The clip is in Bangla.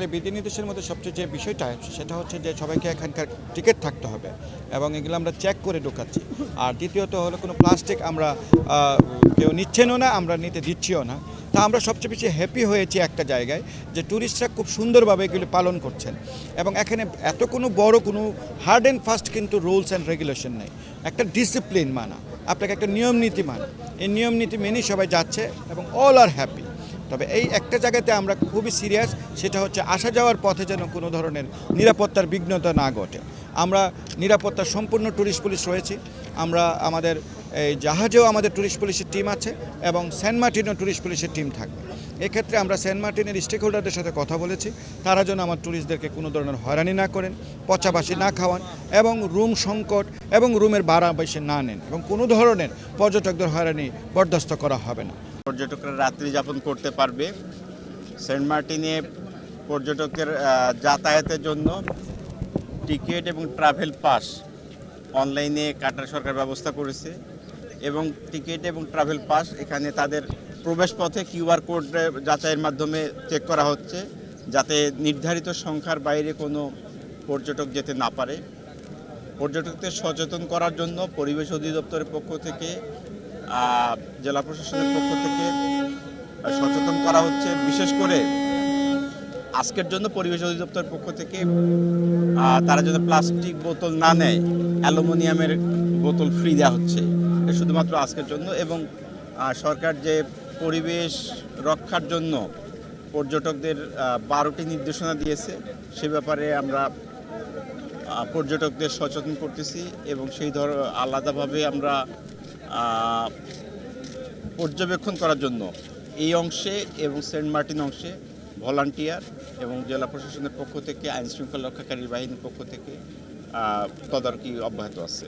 সরকারি বিধিনির্দেশের মধ্যে সবচেয়ে যে বিষয়টা সেটা হচ্ছে যে সবাইকে এখানকার টিকিট থাকতে হবে এবং এগুলো আমরা চেক করে ঢোকাচ্ছি। আর দ্বিতীয়ত হলো কোনো প্লাস্টিক আমরা কেউ নিচ্ছেনও না, আমরা নিতে দিচ্ছিও না। তা আমরা সবচেয়ে বেশি হ্যাপি হয়েছি একটা জায়গায় যে ট্যুরিস্টরা খুব সুন্দরভাবে এগুলি পালন করছেন। এবং এখানে এত কোনো বড় কোনো হার্ড অ্যান্ড ফাস্ট কিন্তু রুলস অ্যান্ড রেগুলেশন নেই। একটা ডিসিপ্লিন মানা, আপনাকে একটা নিয়ম নীতি মানা। এই নিয়ম নীতি মেনেই সবাই যাচ্ছে এবং অল আর হ্যাপি তবে এই একটা জায়গাতে আমরা খুবই সিরিয়াস, সেটা হচ্ছে আসা যাওয়ার পথে যেন কোনো ধরনের নিরাপত্তার বিঘ্নতা না ঘটে। আমরা নিরাপত্তার সম্পূর্ণ ট্যুরিস্ট পুলিশ রয়েছি। আমরা আমাদের এই জাহাজেও আমাদের ট্যুরিস্ট পুলিশের টিম আছে এবং সেন্ট মার্টিনও ট্যুরিস্ট পুলিশের টিম থাকবে। এক্ষেত্রে আমরা সেন্ট মার্টিনের স্টেক হোল্ডারদের সাথে কথা বলেছি। তারা যেন আমার ট্যুরিস্টদেরকে কোনো ধরনের হয়রানি না করেন পচাবাসি না খাওয়ান এবং রুম সংকট এবং রুমের ভাড়া বেশি না নেন এবং কোনো ধরনের পর্যটকদের হয়রানি বরদাস্ত করা হবে না। পর্যটকরা রাত্রি যাপন করতে পারবে। সেন্ট মার্টিনে পর্যটকের যাতায়াতের জন্য টিকিট এবং ট্রাভেল পাস অনলাইনে কাটার সরকার ব্যবস্থা করেছে এবং টিকিট এবং ট্রাভেল পাস এখানে তাদের প্রবেশ পথে কিউআর কোড যাচাইয়ের মাধ্যমে চেক করা হচ্ছে যাতে নির্ধারিত সংখ্যার বাইরে কোনো পর্যটক যেতে না পারে। পর্যটকদের সচেতন করার জন্য পরিবেশ অধিদপ্তরের পক্ষ থেকে জেলা প্রশাসনের পক্ষ থেকে সচেতন করা হচ্ছে। বিশেষ করে আজকের জন্য পরিবেশ অধিদপ্তরের পক্ষ থেকে তারা যেন প্লাস্টিক বোতল না নেয়, অ্যালুমিনিয়ামের বোতল ফ্রি দেওয়া হচ্ছে। শুধুমাত্র আজকের জন্য এবং সরকার যে পরিবেশ রক্ষার জন্য পর্যটকদের বারোটি নির্দেশনা দিয়েছে, সে ব্যাপারে আমরা পর্যটকদের সচেতন করতেছি এবং সেই ধর, আলাদাভাবে আমরা পর্যবেক্ষণ করার জন্য এই অংশে এবং সেন্ট মার্টিন অংশে ভলান্টিয়ার এবং জেলা প্রশাসনের পক্ষ থেকে আইনশৃঙ্খলা রক্ষাকারী বাহিনীর পক্ষ থেকে তদারকি অব্যাহত আছে।